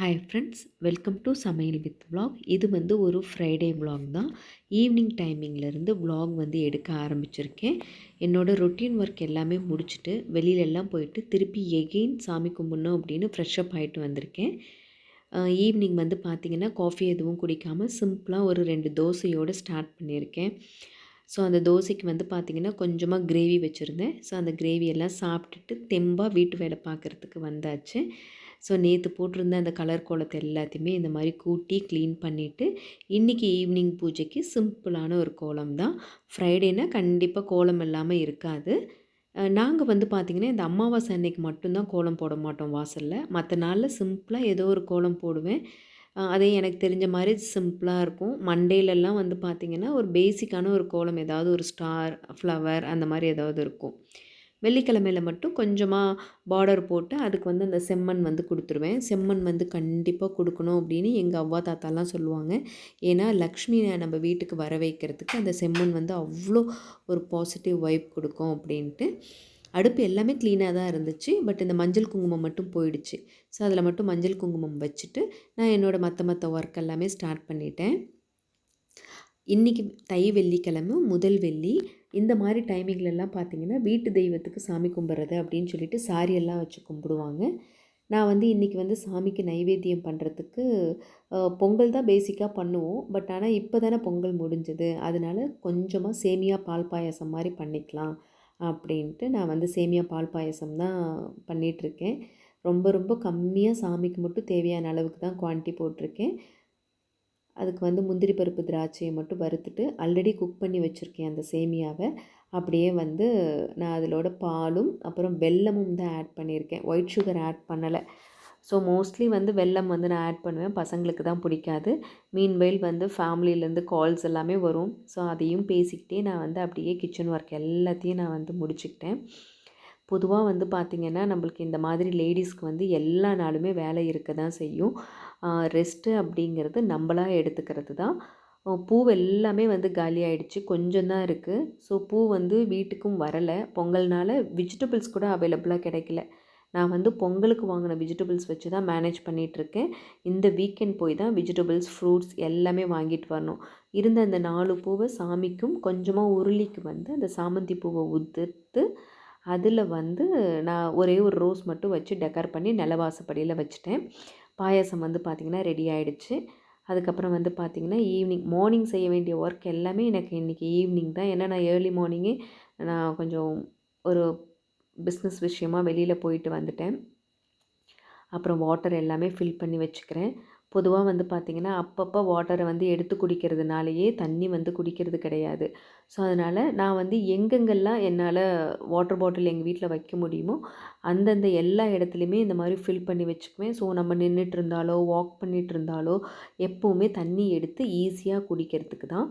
Hi friends welcome to சமையல் with vlog. இது வந்து ஒரு ஃப்ரைடே vlog தான். ஈவினிங் டைமிங்லேருந்து வ்ளாக் வந்து எடுக்க ஆரம்பிச்சிருக்கேன். என்னோட ரொட்டீன் ஒர்க் எல்லாமே முடிச்சுட்டு வெளியிலெல்லாம் போயிட்டு திருப்பி எகெயின் சாமி கும்பிடணும் அப்படின்னு ஃப்ரெஷ்அப் ஆகிட்டு வந்திருக்கேன். ஈவினிங் வந்து பார்த்திங்கன்னா காஃபி எதுவும் குடிக்காமல் சிம்பிளாக ஒரு ரெண்டு தோசையோடு ஸ்டார்ட் பண்ணியிருக்கேன். ஸோ அந்த தோசைக்கு வந்து பார்த்திங்கன்னா கொஞ்சமாக கிரேவி வச்சுருந்தேன். ஸோ அந்த கிரேவி எல்லாம் சாப்பிட்டுட்டு தெம்பாக வீட்டு வேலை பார்க்குறதுக்கு வந்தாச்சு. ஸோ நேற்று போட்டிருந்த அந்த கலர் கோலத்தை எல்லாத்தையுமே இந்த மாதிரி கூட்டி க்ளீன் பண்ணிவிட்டு இன்றைக்கி ஈவினிங் பூஜைக்கு சிம்பிளான ஒரு கோலம் தான். ஃப்ரைடேனா கண்டிப்பாக கோலம் இல்லாமல் இருக்காது. நாங்கள் வந்து பார்த்திங்கன்னா இந்த அமாவாசை அன்னைக்கு மட்டும்தான் கோலம் போட மாட்டோம் வாசலில். மற்ற நாளில் சிம்பிளாக ஏதோ ஒரு கோலம் போடுவேன். அதே எனக்கு தெரிஞ்ச மாதிரி சிம்பிளாக இருக்கும். மண்டேலெல்லாம் வந்து பார்த்திங்கன்னா ஒரு பேசிக்கான ஒரு கோலம் ஏதாவது ஒரு ஸ்டார் ஃப்ளவர் அந்த மாதிரி ஏதாவது இருக்கும். வெள்ளிக்கிழமையில் மட்டும் கொஞ்சமாக பார்டர் போட்டு அதுக்கு வந்து அந்த செம்மண் வந்து கொடுத்துருவேன். செம்மண் வந்து கண்டிப்பாக கொடுக்கணும் அப்படின்னு எங்கள் அவ்வா தாத்தாலாம் சொல்லுவாங்க. ஏன்னா லக்ஷ்மியை நம்ம வீட்டுக்கு வர வைக்கிறதுக்கு அந்த செம்மண் வந்து அவ்வளோ ஒரு பாசிட்டிவ் வைப் கொடுக்கும் அப்படின்ட்டு. அடுப்பு எல்லாமே க்ளீனாக தான் இருந்துச்சு. பட் இந்த மஞ்சள் குங்குமம் மட்டும் போயிடுச்சு. ஸோ அதில் மட்டும் மஞ்சள் குங்குமம் வச்சுட்டு நான் என்னோடய மற்ற மற்ற ஒர்க் எல்லாமே ஸ்டார்ட் பண்ணிட்டேன். இன்றைக்கி தை வெள்ளிக்கிழமை முதல் வெள்ளி. இந்த மாதிரி டைமிங்லலாம் பார்த்திங்கன்னா வீட்டு தெய்வத்துக்கு சாமி கும்பிட்றது அப்படின்னு சொல்லிட்டு சாரியெல்லாம் வச்சு கும்பிடுவாங்க. நான் வந்து இன்றைக்கி வந்து சாமிக்கு நைவேத்தியம் பண்ணுறதுக்கு பொங்கல் தான் பேசிக்காக பண்ணுவோம். பட் ஆனால் இப்போ தானே பொங்கல் முடிஞ்சது. அதனால் கொஞ்சமாக சேமியா பால் பாயசம் மாதிரி பண்ணிக்கலாம் அப்படின்ட்டு நான் வந்து சேமியா பால் பாயசம் தான் பண்ணிகிட்ருக்கேன் ரொம்ப ரொம்ப கம்மியாக சாமிக்கு மட்டும் தேவையான அளவுக்கு தான் குவான்டிட்டி போட்டிருக்கேன். அதுக்கு வந்து முந்திரி பருப்பு திராட்சையை மட்டும் வறுத்துட்டு ஆல்ரெடி குக் பண்ணி வச்சுருக்கேன் அந்த சேமியாவை. அப்படியே வந்து நான் அதிலோட பாலும் அப்புறம் வெல்லமும் தான் ஆட் பண்ணியிருக்கேன். ஒயிட் சுகர் ஆட் பண்ணலை. ஸோ மோஸ்ட்லி வந்து வெல்லம் வந்து நான் ஆட் பண்ணுவேன். பசங்களுக்கு தான் பிடிக்காது. மீன்வெயில் வந்து ஃபேமிலியிலேருந்து கால்ஸ் எல்லாமே வரும். ஸோ அதையும் பேசிக்கிட்டே நான் வந்து அப்படியே கிச்சன் ஒர்க் எல்லாத்தையும் நான் வந்து முடிச்சுக்கிட்டேன். பொதுவாக வந்து பார்த்திங்கன்னா நம்மளுக்கு இந்த மாதிரி லேடிஸ்க்கு வந்து எல்லா நாளுமே வேலை இருக்க தான் செய்யும். ரெஸ்ட்டு அப்படிங்கிறது நம்மளாக எடுத்துக்கிறது தான். பூ எல்லாமே வந்து காலி ஆகிடுச்சு கொஞ்சம் தான் இருக்குது ஸோ பூ வந்து வீட்டுக்கும் வரலை. பொங்கல்னால் வெஜிடபிள்ஸ் கூட அவைலபிளாக கிடைக்கல. நான் வந்து பொங்கலுக்கு வாங்கின வெஜிடபிள்ஸ் வச்சு தான் மேனேஜ் பண்ணிகிட்ருக்கேன் இந்த வீக்கெண்ட் போய் தான் வெஜிடபிள்ஸ் ஃப்ரூட்ஸ் எல்லாமே வாங்கிட்டு வரணும். இருந்த அந்த நாலு பூவை சாமிக்கும் கொஞ்சமாக உருளிக்கு வந்து அந்த சாமந்தி பூவை உதிர்த்து அதில் வந்து நான் ஒரே ஒரு ரோஸ் மட்டும் வச்சு டெக்கர் பண்ணி நிலவாசப்படியில் வச்சுட்டேன். பாயாசம் வந்து பார்த்திங்கன்னா ரெடி ஆகிடுச்சு அதுக்கப்புறம் வந்து பார்த்திங்கன்னா ஈவினிங் மார்னிங் செய்ய வேண்டிய ஒர்க் எல்லாமே எனக்கு இன்றைக்கி ஈவினிங் தான். ஏன்னா நான் ஏர்லி மார்னிங்கே நான் கொஞ்சம் ஒரு பிஸ்னஸ் விஷயமாக வெளியில் போயிட்டு வந்துட்டேன். அப்புறம் வாட்டர் எல்லாமே ஃபில் பண்ணி வச்சுக்கிறேன். பொதுவாக வந்து பார்த்திங்கன்னா அப்பப்போ வாட்டரை வந்து எடுத்து குடிக்கிறதுனாலையே தண்ணி வந்து குடிக்கிறது கிடையாது. ஸோ அதனால் நான் வந்து எங்கெங்கெல்லாம் என்னால் வாட்டர் பாட்டில் எங்கள் வீட்டில் வைக்க முடியுமோ அந்தந்த எல்லா இடத்துலையுமே இந்த மாதிரி ஃபில் பண்ணி வச்சுக்குவேன். ஸோ நம்ம நின்றுட்டு இருந்தாலோ வாக் பண்ணிகிட்டு இருந்தாலோ எப்போவுமே தண்ணி எடுத்து ஈஸியாக குடிக்கிறதுக்கு தான்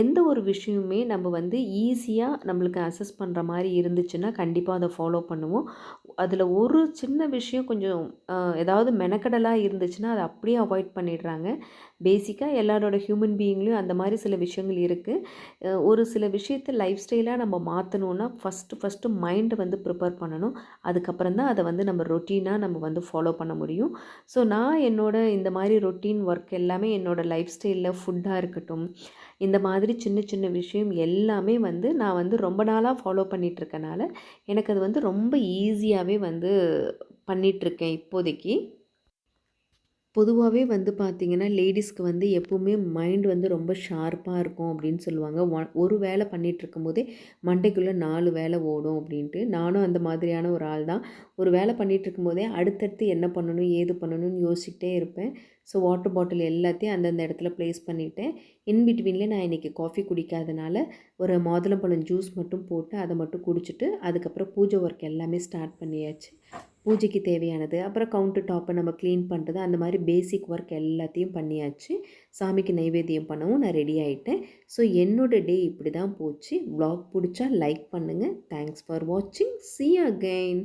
எந்த ஒரு விஷயமுமே நம்ம வந்து ஈஸியாக நம்மளுக்கு அசஸ் பண்ணுற மாதிரி இருந்துச்சுன்னா கண்டிப்பாக அதை ஃபாலோ பண்ணுவோம். அதில் ஒரு சின்ன விஷயம் கொஞ்சம் ஏதாவது மெனக்கடலாக இருந்துச்சுன்னா அதை அப்படியே அவாய்ட் பண்ணிடுறாங்க. பேசிக்காக எல்லாரோட ஹியூமன் பீயிங்லேயும் அந்த மாதிரி சில விஷயங்கள் இருக்குது ஒரு சில விஷயத்தை லைஃப் ஸ்டைலாக நம்ம மாற்றணுன்னா ஃபஸ்ட்டு ஃபஸ்ட்டு மைண்டை வந்து ப்ரிப்பேர் பண்ணணும். அதுக்கப்புறம் தான் அதை வந்து நம்ம ரொட்டீனாக நம்ம வந்து ஃபாலோ பண்ண முடியும். ஸோ நான் என்னோடய இந்த மாதிரி ரொட்டீன் ஒர்க் எல்லாமே என்னோடய லைஃப் ஸ்டைலில் ஃபுட்டாக இருக்கட்டும் இந்த மாதிரி மாதிரி சின்ன சின்ன விஷயம் எல்லாமே வந்து நான் வந்து ரொம்ப நாளாக ஃபாலோ பண்ணிகிட்ருக்கனால எனக்கு அது வந்து ரொம்ப ஈஸியாகவே வந்து பண்ணிகிட்ருக்கேன் இப்போதைக்கு. பொதுவாகவே வந்து பார்த்திங்கன்னா லேடிஸ்க்கு வந்து எப்போவுமே மைண்ட் வந்து ரொம்ப ஷார்ப்பாக இருக்கும் அப்படின்னு சொல்லுவாங்க. ஒன் ஒரு வேலை பண்ணிகிட்டு போதே மண்டைக்குள்ளே நாலு வேலை ஓடும் அப்படின்ட்டு. நானும் அந்த மாதிரியான ஒரு ஆள் தான். ஒரு வேலை பண்ணிகிட்டு இருக்கும்போதே அடுத்தடுத்து என்ன பண்ணணும் ஏது பண்ணணும்னு யோசிச்சுட்டே இருப்பேன். ஸோ வாட்டர் பாட்டில் எல்லாத்தையும் அந்தந்த இடத்துல ப்ளேஸ் பண்ணிவிட்டேன் இன் நான் இன்றைக்கி காஃபி குடிக்காதனால ஒரு மாதுளம்பழம் ஜூஸ் மட்டும் போட்டு அதை மட்டும் குடிச்சிட்டு அதுக்கப்புறம் பூஜை ஒர்க் எல்லாமே ஸ்டார்ட் பண்ணியாச்சு. பூஜைக்கு தேவையானது அப்புறம் கவுண்டர் டாப்பை நம்ம க்ளீன் பண்ணுறது அந்த மாதிரி பேசிக் ஒர்க் எல்லாத்தையும் பண்ணியாச்சு. சாமிக்கு நைவேத்தியம் பண்ணவும் நான் ரெடி ஆகிட்டேன் ஸோ என்னோடய டே இப்படி தான் போச்சு. வ்ளாக் பிடிச்சா லைக் பண்ணுங்கள் தேங்க்ஸ் ஃபார் வாட்சிங் சி அகெயின்